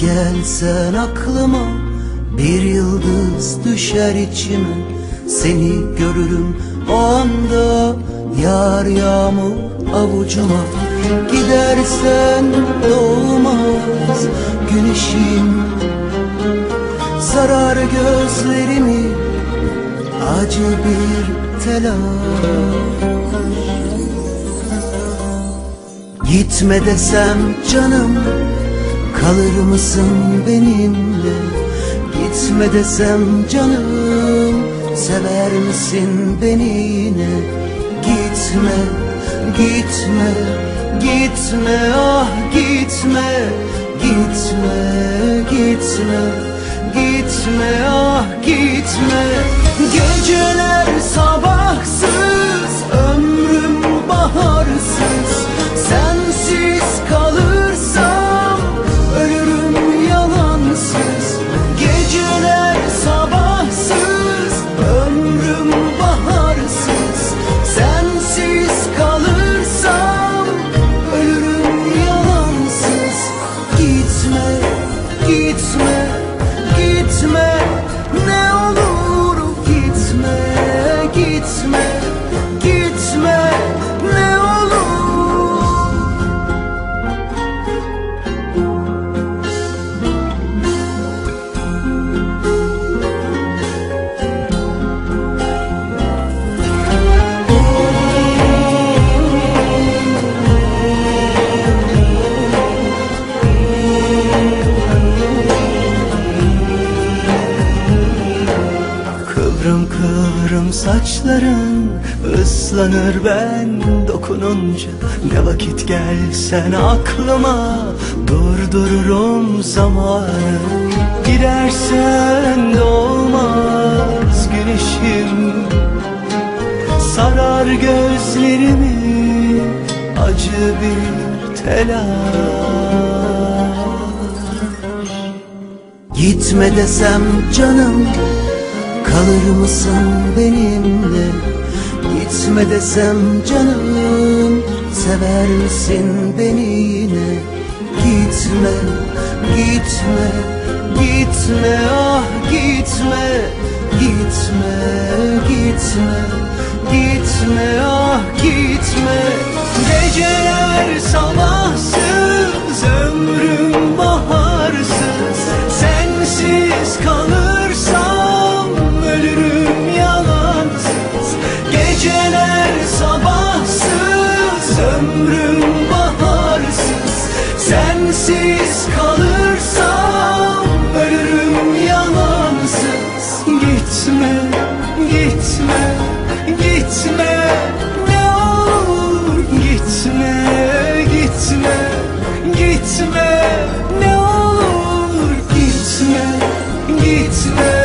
Gidersen aklıma bir yıldız düşer içime. Seni görürüm o anda yar yağmur avucuma. Gidersen doğmaz güneşim. Sarar gözlerimi acı bir telaş. Gitme desem canım kalır mısın benimle? Gitme desem canım sever misin beni yine? Gitme, gitme, gitme ah gitme. Gitme, gitme, gitme ah gitme. Geceler gitme, gitme Kıvrım kıvrım saçların ıslanır ben dokununca. Ne vakit gelsen aklıma durdururum zamanı. Gidersen doğmaz güneşim. Sarar gözlerimi acı bir telaş. Gitme desem canım Kalır mısın benimle? Gitme desem canım Sever misin beni yine? Gitme, gitme, gitme ah gitme. Gitme, gitme, gitme ömrüm baharsız Sensiz kalırsam ölürüm yalansız. Gitme, gitme, gitme ne olur Gitme, gitme, gitme ne olur Gitme, gitme.